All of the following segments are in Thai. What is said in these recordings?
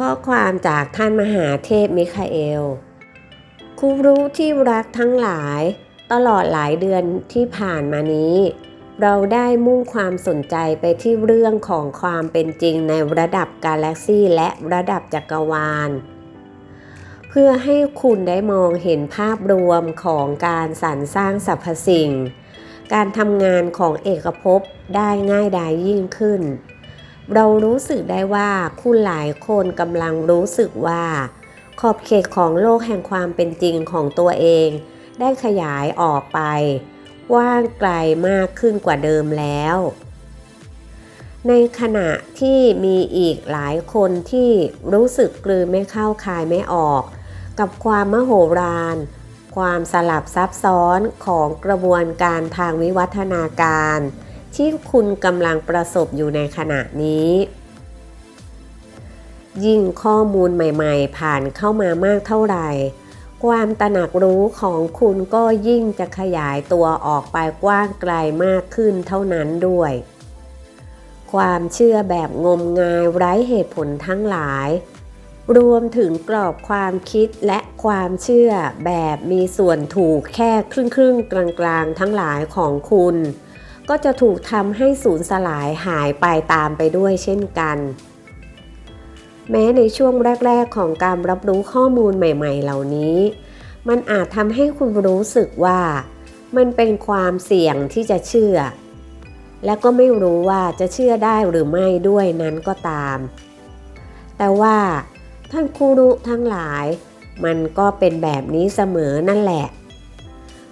ข้อความจากท่านมหาเทพมิคาเอลครูรู้ที่รักทั้งหลาย ตลอดหลายเดือนที่ผ่านมานี้ เราได้มุ่งความสนใจไปที่เรื่องของความเป็นจริงในระดับกาแล็กซี่และระดับจักรวาล เพื่อให้คุณได้มองเห็นภาพรวมของการสรรสร้างสรรพสิ่ง การทำงานของเอกภพได้ง่ายดายยิ่งขึ้น เรารู้สึกได้ว่าคุณหลายคนกำลังรู้สึกว่า ขอบเขตของโลกแห่งความเป็นจริงของตัวเอง ได้ขยายออกไปกว้างไกลมากขึ้นกว่าเดิมแล้ว ในขณะที่มีอีกหลายคนที่รู้สึกกลืนไม่เข้าคายไม่ออก กับความมโหฬารความสลับซับซ้อนของกระบวนการทางวิวัฒนาการ ที่คุณกำลังประสบอยู่ในขณะนี้ ยิ่งข้อมูลใหม่ๆ ผ่านเข้ามามากเท่าไหร่ ความตระหนักรู้ของคุณก็ยิ่งจะขยายตัวออกไปกว้างไกลมากขึ้นเท่านั้นด้วย ความเชื่อแบบงมงายไร้เหตุผลทั้งหลาย รวมถึงกรอบความคิดและความเชื่อแบบมีส่วนถูกแค่ครึ่งๆกลางๆ ทั้งหลายของคุณ ก็จะถูกทำให้สูญสลายหายไปตามไปด้วยเช่นกัน แม้ในช่วงแรก ๆ ของการรับรู้ข้อมูลใหม่ ๆ เหล่านี้ มันอาจทำให้คุณรู้สึกว่า มันเป็นความเสี่ยงที่จะเชื่อ และก็ไม่รู้ว่าจะเชื่อได้หรือไม่ด้วยนั้นก็ตาม แต่ว่าท่านครูรุทั้งหลาย มันก็เป็นแบบนี้เสมอนั่นแหละ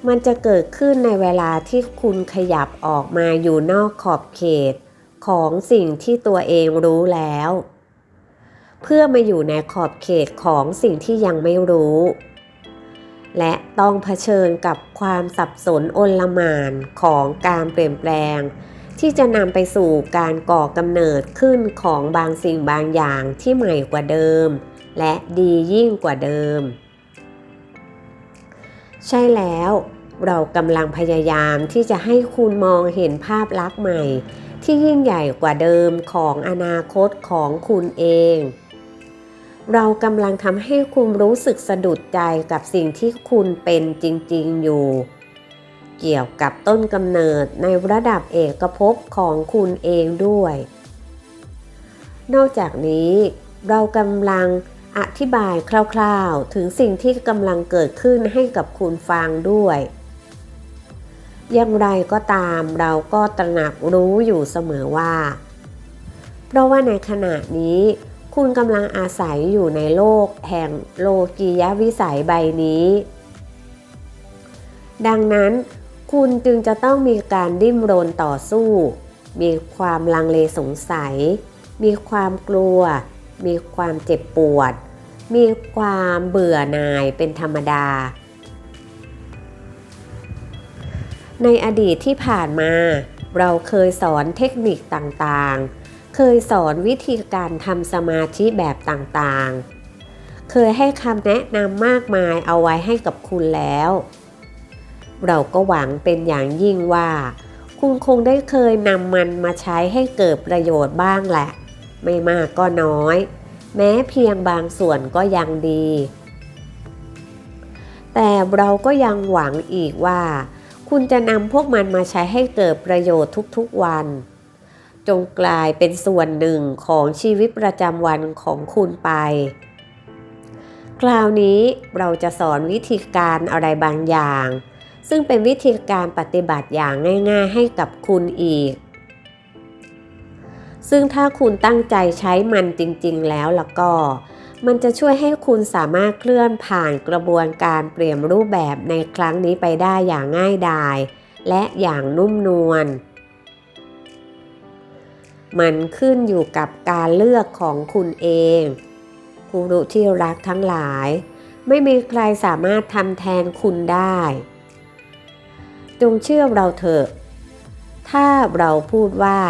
มันจะเกิดขึ้นในเวลาที่คุณขยับออกมาอยู่นอกขอบเขต ของสิ่งที่ตัวเองรู้แล้ว เพื่อมาอยู่ในขอบเขตของสิ่งที่ยังไม่รู้ และต้องเผชิญกับความสับสนอนลมานของการเปลี่ยนแปลง ที่จะนำไปสู่การก่อกำเนิดขึ้นของบางสิ่งบางอย่างที่ใหม่กว่าเดิม และดียิ่งกว่าเดิม ใช่แล้ว เรากำลังพยายามที่จะให้คุณมองเห็นภาพลักษณ์ใหม่ ที่ยิ่งใหญ่กว่าเดิมของอนาคตของคุณเอง เรากำลังทำให้คุณรู้สึกสะดุดใจกับสิ่งที่คุณเป็นจริงๆอยู่ เกี่ยวกับต้นกำเนิดในระดับเอกภพของคุณเองด้วย นอกจากนี้เรากำลัง อธิบายคร่าวๆ ถึงสิ่งที่กำลังเกิดขึ้นให้กับคุณฟังด้วย อย่างไรก็ตามเราก็ตระหนักรู้อยู่เสมอว่า เพราะว่าในขณะนี้ คุณกำลังอาศัยอยู่ในโลกแห่งโลกียวิสัยใบนี้ ดังนั้นคุณจึงจะต้องมีการดิ้นรนต่อสู้ มีความลังเลสงสัย มีความกลัว มีความเจ็บปวด มีความเบื่อหน่ายเป็นธรรมดา ในอดีตที่ผ่านมา เราเคยสอนเทคนิคต่างๆ เคยสอนวิธีการทำสมาธิแบบต่างๆ เคยให้คำแนะนำมากมายเอาไว้ให้กับคุณแล้ว เราก็หวังเป็นอย่างยิ่งว่า คุณคงได้เคยนำมันมาใช้ให้เกิดประโยชน์บ้างแหละ ไม่มากก็น้อย แม้เพียงบางส่วนก็ยังดี แต่เราก็ยังหวังอีกว่า คุณจะนำพวกมันมาใช้ให้เกิดประโยชน์ทุกๆวัน จงกลายเป็นส่วนหนึ่งของชีวิตประจำวันของคุณไป คราวนี้เราจะสอนวิธีการอะไรบางอย่าง ซึ่งเป็นวิธีการปฏิบัติอย่างง่าย ๆ ให้กับคุณอีก ซึ่งถ้าคุณตั้งใจใช้มันจริงๆแล้วแล่ะก็ มันจะช่วยให้คุณสามารถเคลื่อนผ่านกระบวนการเปลี่ยนรูปแบบในครั้งนี้ไปได้อย่างง่ายดาย และอย่างนุ่มนวล มันขึ้นอยู่กับการเลือกของคุณเองผู้รู้ที่รักทั้งหลาย ไม่มีใครสามารถทำแทนคุณได้ จงเชื่อเราเถอะ ถ้าเราพูดว่า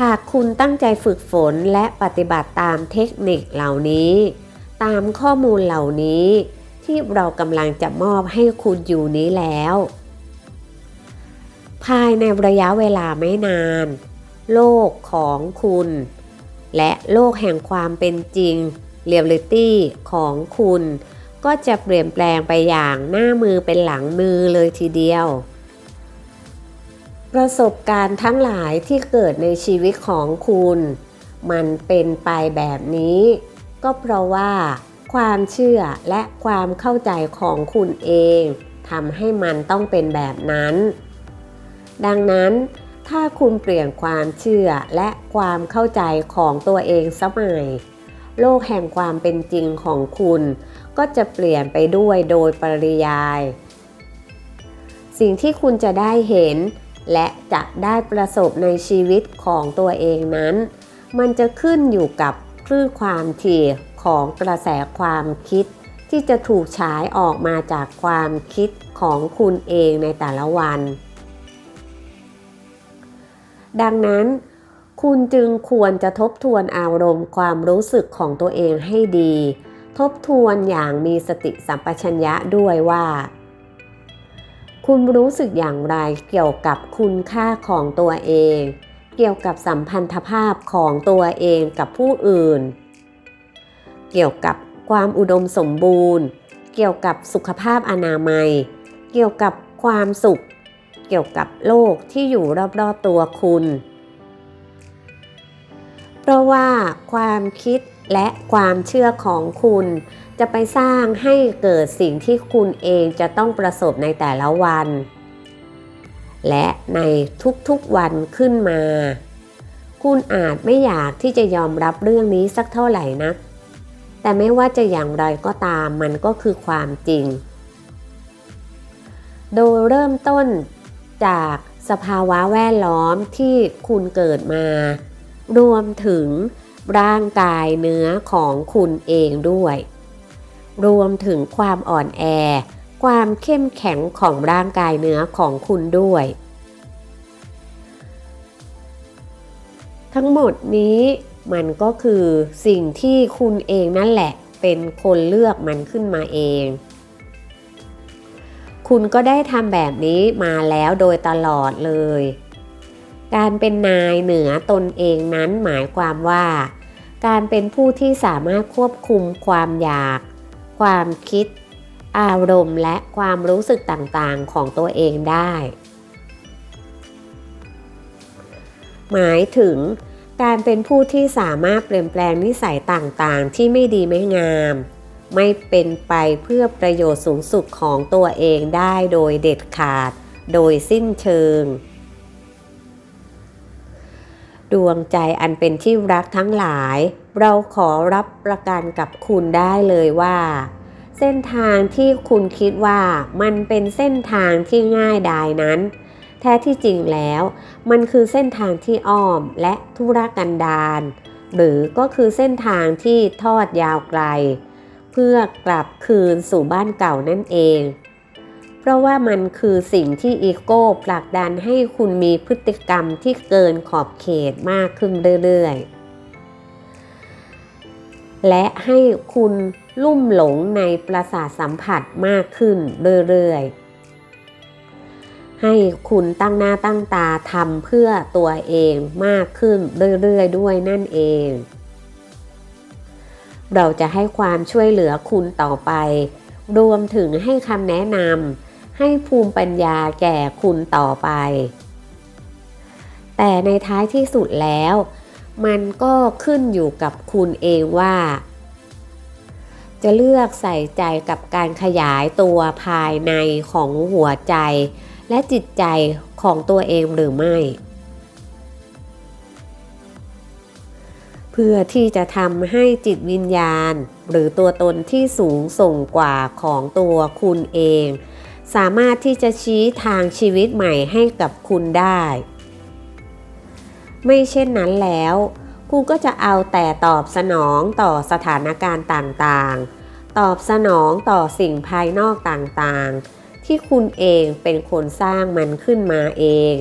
หากคุณตั้งใจฝึกฝนและปฏิบัติตามเทคนิคเหล่านี้ ตามข้อมูลเหล่านี้ ที่เรากำลังจะมอบให้คุณอยู่นี้แล้ว ภายในระยะเวลาไม่นาน โลกของคุณ และโลกแห่งความเป็นจริงเรียลลิตี้ของคุณ ก็จะเปลี่ยนแปลงไปอย่างหน้ามือเป็นหลังมือเลยทีเดียว ประสบการณ์ทั้งหลายที่เกิดในชีวิตของคุณ มันเป็นไปแบบนี้ ก็เพราะว่า ความเชื่อและความเข้าใจของคุณเองทำให้มันต้องเป็นแบบนั้น ดังนั้นถ้าคุณเปลี่ยนความเชื่อและความเข้าใจของตัวเองสมัย โลกแห่งความเป็นจริงของคุณ ก็จะเปลี่ยนไปด้วยโดยปริยาย สิ่งที่คุณจะได้เห็น และจะได้ประสบในชีวิตของตัวเองนั้น มันจะขึ้นอยู่กับคลื่นความถี่ของกระแสความคิด ที่จะถูกฉายออกมาจากความคิดของคุณเองในแต่ละวัน ดังนั้น คุณจึงควรจะทบทวนอารมณ์ความรู้สึกของตัวเองให้ดี ทบทวนอย่างมีสติสัมปชัญญะด้วยว่า คุณรู้สึกอย่างไรเกี่ยวกับคุณค่าของตัวเอง เกี่ยวกับสัมพันธภาพของตัวเองกับผู้อื่น เกี่ยวกับความอุดมสมบูรณ์ เกี่ยวกับสุขภาพอนามัย เกี่ยวกับความสุข เกี่ยวกับโลกที่อยู่รอบๆตัวคุณ เพราะว่าความคิดและความเชื่อของคุณ จะไปสร้างให้เกิดสิ่งที่คุณเองจะต้องประสบในแต่ละวัน และในทุกๆวันขึ้นมา คุณอาจไม่อยากที่จะยอมรับเรื่องนี้สักเท่าไหร่นัก แต่ไม่ว่าจะอย่างไรก็ตามมันก็คือความจริง โดยเริ่มต้นจากสภาวะแวดล้อมที่คุณเกิดมา รวมถึงร่างกายเนื้อของคุณเองด้วย รวมถึงความอ่อนแอ ความเข้มแข็งของร่างกายเนื้อของคุณด้วย ทั้งหมดนี้มันก็คือสิ่งที่คุณเองนั่นแหละ เป็นคนเลือกมันขึ้นมาเอง คุณก็ได้ทำแบบนี้มาแล้วโดยตลอดเลย การเป็นนายเหนือตนเองนั้นหมายความว่า การเป็นผู้ที่สามารถควบคุมความอยาก ความคิด อารมณ์และความรู้สึกต่างๆของตัวเองได้ หมายถึงการเป็นผู้ที่สามารถเปลี่ยนแปลงนิสัยต่างๆ ที่ไม่ดีไม่งาม ไม่เป็นไปเพื่อประโยชน์สูงสุดของตัวเองได้โดยเด็ดขาด โดยสิ้นเชิง ดวงใจอันเป็นที่รักทั้งหลาย เราขอรับประกันกับคุณได้เลยว่า เส้นทางที่คุณคิดว่ามันเป็นเส้นทางที่ง่ายดายนั้น แท้ที่จริงแล้ว มันคือเส้นทางที่อ้อมและทุรกันดารหรือก็คือเส้นทางที่ทอดยาวไกล เพื่อกลับคืนสู่บ้านเก่านั่นเอง เพราะว่ามันคือสิ่งที่อีโก้ผลักดันให้คุณมีพฤติกรรมที่เกินขอบเขตมากขึ้นเรื่อยๆ และให้คุณลุ่มหลงในประสาทสัมผัสมากขึ้นเรื่อยๆ ให้คุณตั้งหน้าตั้งตาทำเพื่อตัวเองมากขึ้นเรื่อยๆ ด้วยนั่นเอง เราจะให้ความช่วยเหลือคุณต่อไป รวมถึงให้คำแนะนำให้ภูมิปัญญาแก่คุณต่อไป แต่ในท้ายที่สุดแล้ว มันก็ขึ้นอยู่กับคุณเองว่า จะเลือกใส่ใจกับการขยายตัวภายในของหัวใจ และจิตใจของตัวเองหรือไม่ เพื่อที่จะทำให้จิตวิญญาณ หรือตัวตนที่สูงส่งกว่าของตัวคุณเอง สามารถที่จะชี้ทางชีวิตใหม่ให้กับคุณได้ ไม่เช่นนั้นแล้วคุณก็จะเอาแต่ตอบสนองต่อสถานการณ์ต่างๆ ตอบสนองต่อสิ่งภายนอกต่างๆ ที่คุณเองเป็นคนสร้างมันขึ้นมาเอง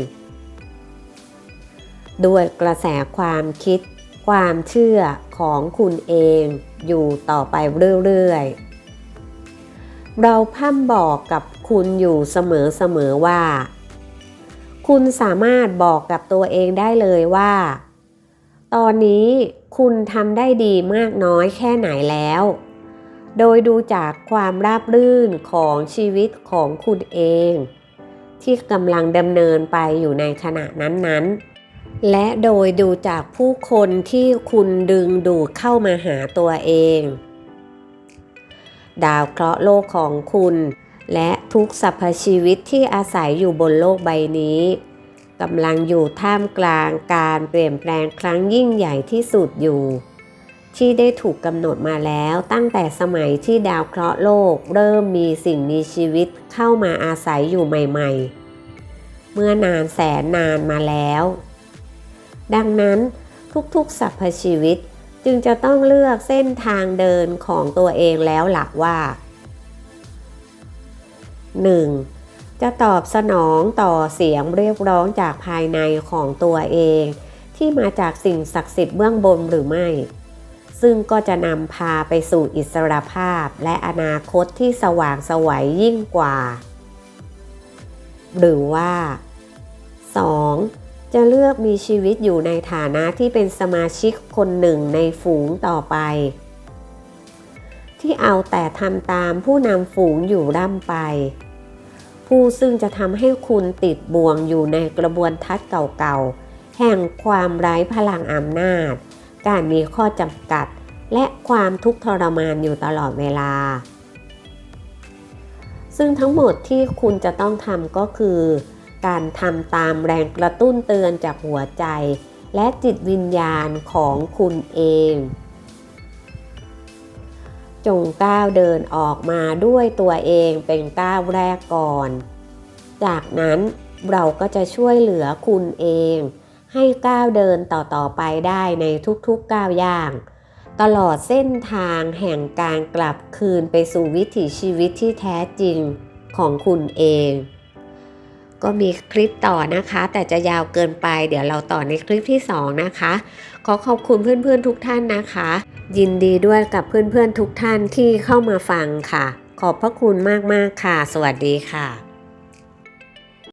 ด้วยกระแสความคิด ความเชื่อของคุณเองอยู่ต่อไปเรื่อยๆ เราพ่ำบอกกับคุณอยู่เสมอๆว่า คุณสามารถบอกกับตัวเองได้เลยว่า ตอนนี้คุณทำได้ดีมากน้อยแค่ไหนแล้ว โดยดูจากความราบรื่นของชีวิตของคุณเอง ที่กำลังดำเนินไปอยู่ในขณะนั้นๆ และโดยดูจากผู้คนที่คุณดึงดูดเข้ามาหาตัวเอง ดาวเคราะห์โลกของคุณ และทุกสรรพชีวิตที่อาศัยอยู่บนโลกใบนี้กำลังอยู่ท่ามกลางการเปลี่ยนแปลงครั้งยิ่งใหญ่ที่สุดอยู่ ที่ได้ถูกกำหนดมาแล้วตั้งแต่สมัยที่ดาวเคราะห์โลกเริ่มมีสิ่งมีชีวิตเข้ามาอาศัยอยู่ใหม่ ๆ เมื่อนานแสนนานมาแล้ว ดังนั้นทุกๆสรรพชีวิตจึงจะต้องเลือกเส้นทางเดินของตัวเองแล้วหลักว่า 1. จะตอบสนองต่อเสียงเรียกร้องจากภายในของตัวเอง ที่มาจากสิ่งศักดิ์สิทธิ์เบื้องบนหรือไม่ ซึ่งก็จะนำพาไปสู่อิสรภาพและอนาคตที่สว่างไสวัยยิ่งกว่า หรือว่า 2. จะเลือกมีชีวิตอยู่ในฐานะที่เป็นสมาชิกคนหนึ่งในฝูงต่อไป ที่เอาแต่ทำตามผู้นำฝูงอยู่ร่ำไป ผู้ซึ่งจะทำให้คุณติดบ่วงอยู่ในกระบวนทัศน์เก่าๆ แห่งความไร้พลังอำนาจ การมีข้อจำกัด และความทุกข์ทรมานอยู่ตลอดเวลา ซึ่งทั้งหมดที่คุณจะต้องทำก็คือ การทำตามแรงกระตุ้นเตือนจากหัวใจ และจิตวิญญาณของคุณเอง จงก้าวเดินออกมาด้วยตัวเองเป็นก้าวแรกก่อน จากนั้นเราก็จะช่วยเหลือคุณเอง ให้ก้าวเดินต่อๆไปได้ในทุกๆก้าวย่าง ตลอดเส้นทางแห่งการกลับคืนไปสู่วิถีชีวิตที่แท้จริงของคุณเอง ก็มีคลิปต่อนะคะ แต่จะยาวเกินไป เดี๋ยวเราต่อในคลิปที่ 2 นะคะ ขอขอบคุณเพื่อนๆทุกท่านนะคะ ยินดีด้วยกับเพื่อนๆทุกท่านที่เข้ามาฟังค่ะ ขอบพระคุณมากๆค่ะ สวัสดีค่ะ